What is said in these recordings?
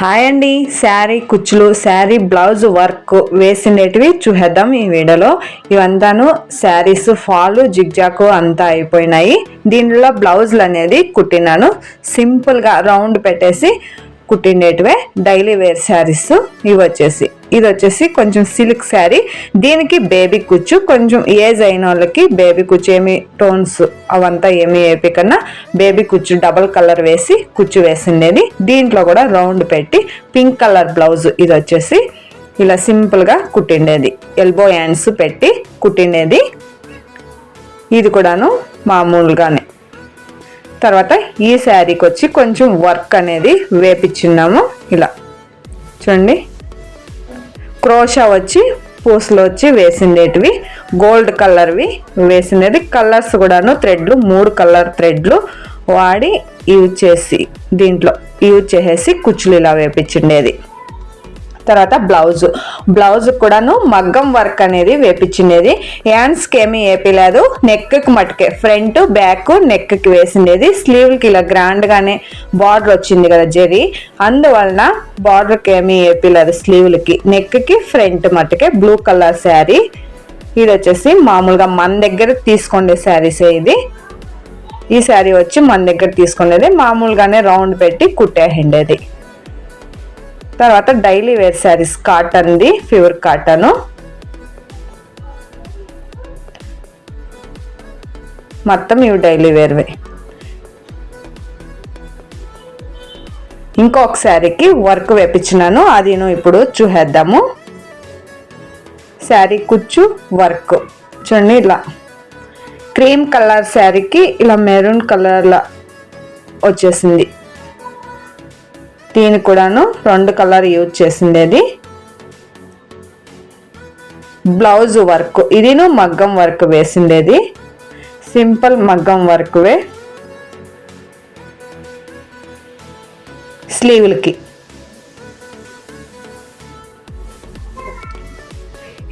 Hi అండి. శారీ కుచ్చులు sari blouse work వేసినవి చూసేద్దాం ఈ వీడియోలో. ఇవంతాను శారీస్ ఫాల్ జిగ్జాకు అంతా అయిపోయినాయి. దీనిలో బ్లౌజులు అనేది కుట్టినాను. సింపుల్గా రౌండ్ పెట్టేసి కుట్టిండేటివే డైలీ వేర్ శారీస్ ఇవి వచ్చేసి. ఇది వచ్చేసి కొంచెం సిల్క్ శారీ దీనికి బేబీ కుచ్చు కొంచెం ఏజ్ అయిన వాళ్ళకి బేబీ కుచ్చు ఏమి టోన్స్ అవంతా ఏమి వేపికన్నా బేబీ కుచ్చు డబల్ కలర్ వేసి కుచ్చు వేసిండేది. దీంట్లో కూడా రౌండ్ పెట్టి పింక్ కలర్ బ్లౌజ్ ఇది వచ్చేసి ఇలా సింపుల్గా కుట్టిండేది. ఎల్బో హ్యాండ్స్ పెట్టి కుట్టిండేది. ఇది కూడాను మామూలుగానే. తర్వాత ఈ శారీకి వచ్చి కొంచెం వర్క్ అనేది వేపించున్నాము ఇలా. చూడండి. క్రోషా వచ్చి పూసలు వచ్చి వేసిండేటివి. గోల్డ్ కలర్వి వేసిండేది. కలర్స్ కూడాను థ్రెడ్లు మూడు కలర్ థ్రెడ్లు వాడి యూజ్ చేసి దీంట్లో యూజ్ చేసేసి కుచ్చులు ఇలా వేపించిండేది. తర్వాత బ్లౌజ్. బ్లౌజ్ కూడాను మగ్గం వర్క్ అనేది వేపించిండేది హ్యాండ్స్కి ఏమీ వేపిలేదు. నెక్కి మటుకే ఫ్రంట్ బ్యాక్ నెక్కి వేసిండేది. స్లీవ్కి ఇలా గ్రాండ్గానే బార్డర్ వచ్చింది కదా జెరీ. అందువలన బార్డర్కి ఏమీ వేపిలేదు స్లీవ్లకి. నెక్కి ఫ్రంట్ మటుకే బ్లూ కలర్ శారీ. ఇది వచ్చేసి మామూలుగా మన దగ్గర తీసుకుండే శారీసే ఇది. ఈ శారీ వచ్చి మన దగ్గర తీసుకునేది మామూలుగానే రౌండ్ పెట్టి కుట్టేసిండేది. తర్వాత డైలీ వేర్ శారీస్ కాటన్ది ప్యూర్ కాటన్. మొత్తం ఇవి డైలీ వేర్వే. ఇంకొక శారీకి వర్క్ వేపించినాను అది ఇప్పుడు చూసేద్దాము. శారీ కుచ్చు వర్క్. చూడండి ఇలా. క్రీమ్ కలర్ శారీకి ఇలా మెరూన్ కలర్లా వచ్చేసింది. దీనికి కూడాను రెండు కలర్ యూజ్ చేసిండేది బ్లౌజ్ వర్క్ ఇదిను మగ్గం వర్క్ వేసిండేది సింపుల్ మగ్గం వర్క్వే స్లీవ్లకి.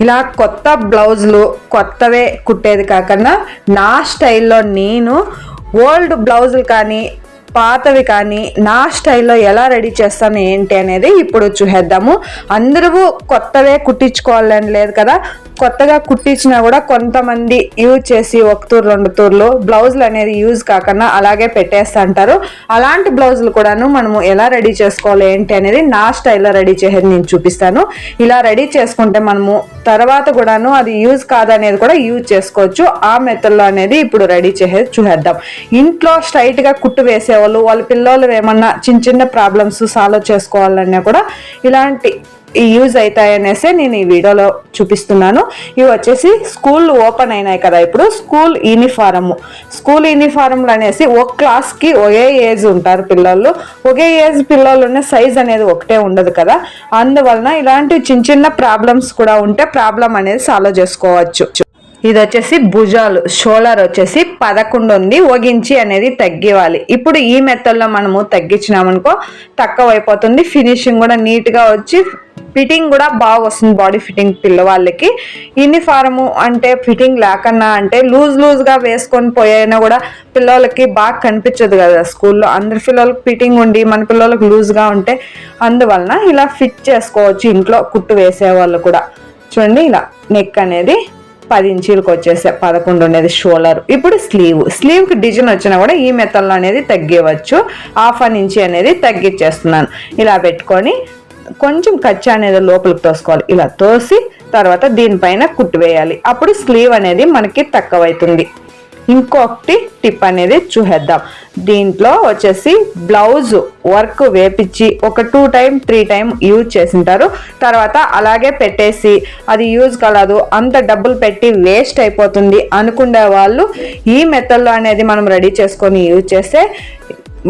ఇలా కొత్త బ్లౌజులు కొత్తవే కుట్టేది కాకుండా నా స్టైల్లో నేను ఓల్డ్ బ్లౌజులు కానీ పాతవి కానీ నా స్టైల్లో ఎలా రెడీ చేస్తాను ఏంటి అనేది ఇప్పుడు చూసేద్దాము. అందరూ కొత్తవే కుట్టించుకోవాలని లేదు కదా. కొత్తగా కుట్టించినా కూడా కొంతమంది యూజ్ చేసి ఒక తూరు రెండు తూర్లు బ్లౌజులు అనేది యూజ్ కాకుండా అలాగే పెట్టేస్తుంటారు అలాంటి బ్లౌజులు కూడాను మనము ఎలా రెడీ చేసుకోవాలి ఏంటి అనేది నా స్టైల్లో రెడీ చేసేది నేను చూపిస్తాను. ఇలా రెడీ చేసుకుంటే మనము తర్వాత కూడాను అది యూజ్ కాదనేది కూడా యూజ్ చేసుకోవచ్చు. ఆ మెథడ్లో అనేది ఇప్పుడు రెడీ చేసేది చూసేద్దాం. ఇంట్లో స్ట్రైట్గా కుట్టు వేసేవాళ్ళు వాళ్ళ పిల్లలు ఏమన్నా చిన్న చిన్న ప్రాబ్లమ్స్ సాల్వ్ చేసుకోవాలన్నా కూడా ఇలాంటి యూజ్ అవుతాయనేసి నేను ఈ వీడియోలో చూపిస్తున్నాను. ఇవి వచ్చేసి స్కూల్ ఓపెన్ అయినాయి కదా ఇప్పుడు స్కూల్ యూనిఫారము స్కూల్ యూనిఫారంలు అనేసి ఒక క్లాస్కి ఒకే ఏజ్ ఉంటారు పిల్లలు. ఒకే ఏజ్ పిల్లలు ఉన్న సైజ్ అనేది ఒకటే ఉండదు కదా. అందువలన ఇలాంటి చిన్న చిన్న ప్రాబ్లమ్స్ కూడా ఉంటే ప్రాబ్లం అనేది సాల్వ్ చేసుకోవచ్చు. ఇది వచ్చేసి భుజాలు షోలర్ వచ్చేసి పదకొండు ఉంది ఒగించి అనేది తగ్గివ్వాలి. ఇప్పుడు ఈ మెత్తల్లో మనము తగ్గించినామనుకో తక్కువ అయిపోతుంది. ఫినిషింగ్ కూడా నీట్గా వచ్చి ఫిట్టింగ్ కూడా బాగా వస్తుంది బాడీ ఫిట్టింగ్ పిల్లవాళ్ళకి. యూనిఫారము అంటే ఫిట్టింగ్ లేకన్నా అంటే లూజ్ లూజ్గా వేసుకొని పోయినా కూడా పిల్లలకి బాగా కనిపించదు కదా స్కూల్లో. అందరి పిల్లలకి ఫిట్టింగ్ ఉండి మన పిల్లలకు లూజ్గా ఉంటే అందువలన ఇలా ఫిట్ చేసుకోవచ్చు ఇంట్లో కుట్టు వేసే వాళ్ళు కూడా. చూడండి ఇలా నెక్ అనేది పది ఇంచీలకు వచ్చేసే పదకొండు ఉండేది షోలర్ ఇప్పుడు స్లీవ్. స్లీవ్కి డిజైన్ వచ్చినా కూడా ఈ మెత్తల్లో అనేది తగ్గేవచ్చు. హాఫ్ అన్ ఇంచి అనేది తగ్గించేస్తున్నాను ఇలా పెట్టుకొని కొంచెం కచ్చా అనేది లోపలికి తోసుకోవాలి. ఇలా తోసి తర్వాత దీనిపైన కుట్టు వేయాలి. అప్పుడు స్లీవ్ అనేది మనకి తక్కువైతుంది. ఇంకొకటి టిప్ అనేది చూసేద్దాం. దీంట్లో వచ్చేసి బ్లౌజ్ వర్క్ వేపించి ఒక two time three time use చేసింటారు. తర్వాత అలాగే పెట్టేసి అది యూజ్ కలదు అంత డబ్బులు పెట్టి వేస్ట్ అయిపోతుంది అనుకునే వాళ్ళు ఈ మెథడ్లో అనేది మనం రెడీ చేసుకొని యూజ్ చేస్తే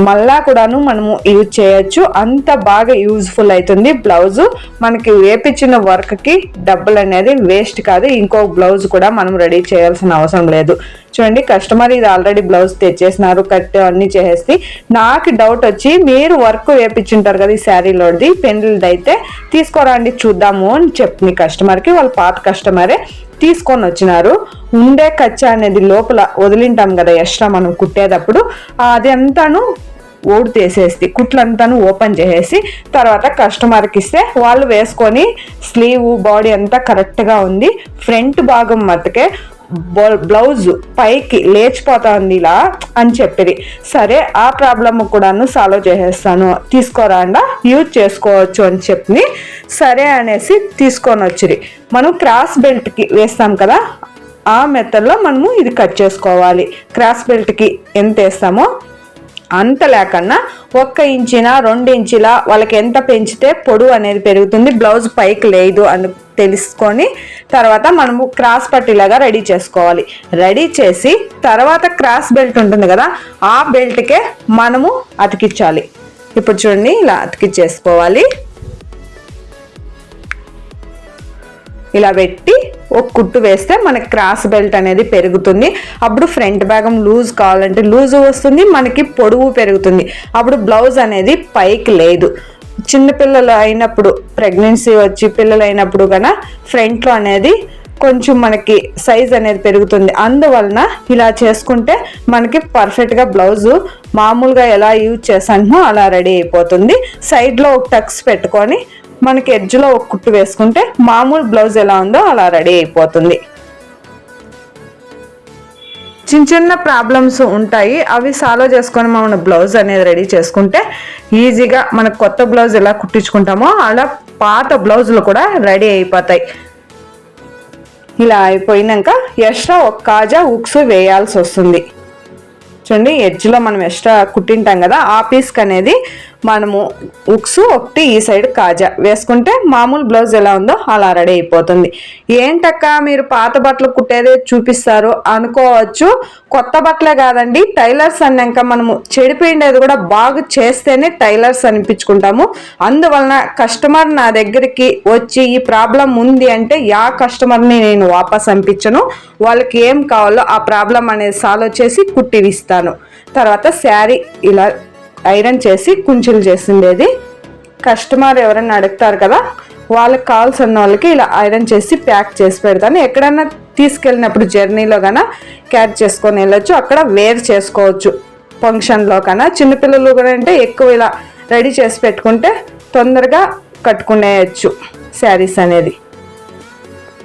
మళ్ళా కూడాను మనము యూజ్ చేయొచ్చు. అంత బాగా యూజ్ఫుల్ అవుతుంది బ్లౌజ్. మనకి వేపించిన వర్క్కి డబ్బులు అనేది వేస్ట్ కాదు. ఇంకో బ్లౌజ్ కూడా మనం రెడీ చేయాల్సిన అవసరం లేదు. చూడండి కస్టమర్ ఇది ఆల్రెడీ బ్లౌజ్ తెచ్చేసినారు కట్ అన్నీ చేసేసి. నాకు డౌట్ వచ్చి మీరు వర్క్ వేపించుంటారు కదా ఈ శారీలోది పెన్నులది అయితే తీసుకోరండి చూద్దాము అని చెప్పింది కస్టమర్కి వాళ్ళ పాత కస్టమరే. తీసుకొని వచ్చినారు. ఉండే కచ్చా అనేది లోపల వదిలింటాం కదా ఎక్స్ట్రా మనం కుట్టేటప్పుడు. అది అంతాను ఓడి తీసేసి కుట్లంతాను ఓపెన్ చేసేసి తర్వాత కస్టమర్కి ఇస్తే వాళ్ళు వేసుకొని స్లీవ్ బాడీ అంతా కరెక్ట్గా ఉంది. ఫ్రంట్ భాగం మట్టుకే బ్లౌజ్ పైకి లేచిపోతా ఉంది ఇలా అని చెప్పిరి సరే ఆ ప్రాబ్లమ్ కూడాను సాల్వ్ చేసేస్తాను. తీసుకోరాండా యూజ్ చేసుకోవచ్చు అని చెప్పి సరే అనేసి తీసుకొని వచ్చిరి. మనం క్రాస్ బెల్ట్కి వేస్తాం కదా ఆ మెత్తల్లో మనము ఇది కట్ చేసుకోవాలి. క్రాస్ బెల్ట్కి ఎంత వేస్తామో అంత లేకుండా ఒక్క ఇంచిన రెండు ఇంచుల వాళ్ళకి ఎంత పెంచితే పొడవు అనేది పెరుగుతుంది. బ్లౌజ్ పైకి లేదు అని తెలుసుకొని తర్వాత మనము క్రాస్ పట్టిలాగా రెడీ చేసుకోవాలి. రెడీ చేసి తర్వాత క్రాస్ బెల్ట్ ఉంటుంది కదా ఆ బెల్ట్కే మనము అతికించాలి. ఇప్పుడు చూడండి ఇలా అతికిచ్చేసుకోవాలి ఇలా పెట్టి ఒక కుట్టు వేస్తే మనకి క్రాస్ బెల్ట్ అనేది పెరుగుతుంది. అప్పుడు ఫ్రంట్ భాగం లూజ్ కావాలంటే లూజ్ వస్తుంది మనకి పొడవు పెరుగుతుంది. అప్పుడు బ్లౌజ్ అనేది పైకి లేదు. చిన్నపిల్లలు అయినప్పుడు ప్రెగ్నెన్సీ వచ్చి పిల్లలు అయినప్పుడు కన్నా ఫ్రంట్లో అనేది కొంచెం మనకి సైజ్ అనేది పెరుగుతుంది. అందువలన ఇలా చేసుకుంటే మనకి పర్ఫెక్ట్గా బ్లౌజు మామూలుగా ఎలా యూజ్ చేసానో అలా రెడీ అయిపోతుంది. సైడ్లో ఒక టక్స్ పెట్టుకొని మనకి ఎడ్జ్లో ఒక కుట్టు వేసుకుంటే మామూలు బ్లౌజ్ ఎలా ఉందో అలా రెడీ అయిపోతుంది. చిన్న చిన్న ప్రాబ్లమ్స్ ఉంటాయి. అవి సాల్వ్ చేసుకొని మనం బ్లౌజ్ అనేది రెడీ చేసుకుంటే ఈజీగా మనకు కొత్త బ్లౌజ్ ఎలా కుట్టించుకుంటామో అలా పాత బ్లౌజులు కూడా రెడీ అయిపోతాయి. ఇలా అయిపోయినాక ఎక్స్ట్రా ఒక కాజా ఉక్స్ వేయాల్సి వస్తుంది. చూడండి ఎడ్జ్లో మనం ఎక్స్ట్రా కుట్టింటాం కదా ఆ పీస్కి అనేది మనము ఉక్స్ ఒకటి ఈ సైడ్ కాజా వేసుకుంటే మామూలు బ్లౌజ్ ఎలా ఉందో అలా రెడీ అయిపోతుంది. ఏంటక్క మీరు పాత బట్టలు కుట్టేదే చూపిస్తారు? అనుకోవచ్చు. కొత్త బట్టలే కాదండి టైలర్స్ అన్నాక మనము చెడిపోయిండేది కూడా బాగా చేస్తేనే టైలర్స్ అనిపించుకుంటాము. అందువలన కస్టమర్ నా దగ్గరికి వచ్చి ఈ ప్రాబ్లం ఉంది అంటే యా కస్టమర్ని నేను వాపస్ అనిపించను వాళ్ళకి ఏం కావాలో ఆ ప్రాబ్లం అనేది సాల్వ్ చేసి కుట్టివిస్తాను తర్వాత శారీ ఇలా ఐరన్ చేసి కుంచులు చేసిండేది. కస్టమర్ ఎవరైనా అడుగుతారు కదా వాళ్ళకి కావాల్సిన వాళ్ళకి ఇలా ఐరన్ చేసి ప్యాక్ చేసి పెడతాను. ఎక్కడైనా తీసుకెళ్ళినప్పుడు జర్నీలో కన్నా క్యాచ్ చేసుకొని వెళ్ళొచ్చు. అక్కడ వేర్ చేసుకోవచ్చు. ఫంక్షన్లో కన్నా చిన్నపిల్లలు కూడా అంటే ఎక్కువ ఇలా రెడీ చేసి పెట్టుకుంటే తొందరగా కట్టుకునేయచ్చు శారీస్ అనేది.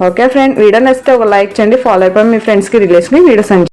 ఓకే ఫ్రెండ్ వీడియో నచ్చితే ఒక లైక్ చేయండి. ఫాలో అయిపోయి మీ ఫ్రెండ్స్కి రిలేషన్కి వీడియో సెండ్